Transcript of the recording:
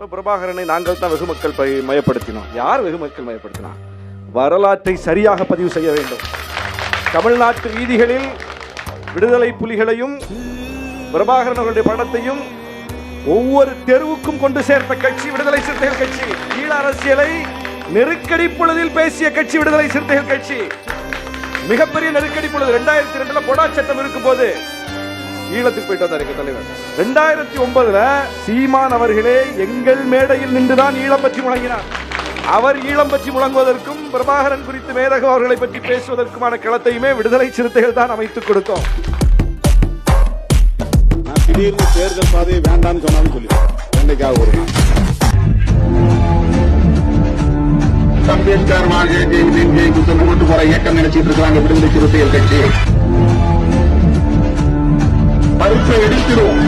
பிரபாகரனை நாங்கள் தான் வெகுமக்கள் பை- மயப்படுத்தினோம். யார் வெகுமக்கள் மயப்படுத்தினா? வரலாற்றை சரியாக பதிவு செய்ய வேண்டும். தமிழ்நாட்டு வீதிகளில் விடுதலை புலிகளையும் பிரபாகரன் அவர்களுடைய படத்தையும் ஒவ்வொரு தெருவுக்கும் கொண்டு சேர்த்த கட்சி விடுதலை சிறுத்தைகள் கட்சி. ஈழ அரசியலை நெருக்கடி பொழுதில் பேசிய கட்சி விடுதலை சிறுத்தைகள் கட்சி. மிகப்பெரிய நெருக்கடி பொழுது ரெண்டாயிரத்தி ரெண்டுல பொடா சட்டம் இருக்கும்போது ஈழத்துக்கு போயிட்டு வந்தார் எங்க தலைவர். ரெண்டாயிரத்தி ஒன்பதுல சீமான் அவர்களே எங்கள் மேடையில் நின்றுதான் ஈழம் பற்றி முழங்கினார். அவர் ஈழம் பற்றி முழங்குவதற்கும் பிரபாகரன் குறித்து மேதகம் அவர்களை பற்றி பேசுவதற்குமான களத்தையுமே விடுதலை சிறுத்தைகள் தான் அமைத்துக் கொடுத்தோம். நான் திடீர்னு தேர்தல் பாதையை வேண்டாம்னு சொன்னாலும் சொல்லி என்னைக்காக ஒரு அம்பேத்கர் வாழ்க்கை ஜெய் கொண்டு போற இயக்கம் நினைச்சிட்டு இருக்காங்க விடுதலை சிறுத்தைகள் கட்சி. பருப்பை எடுத்துரும்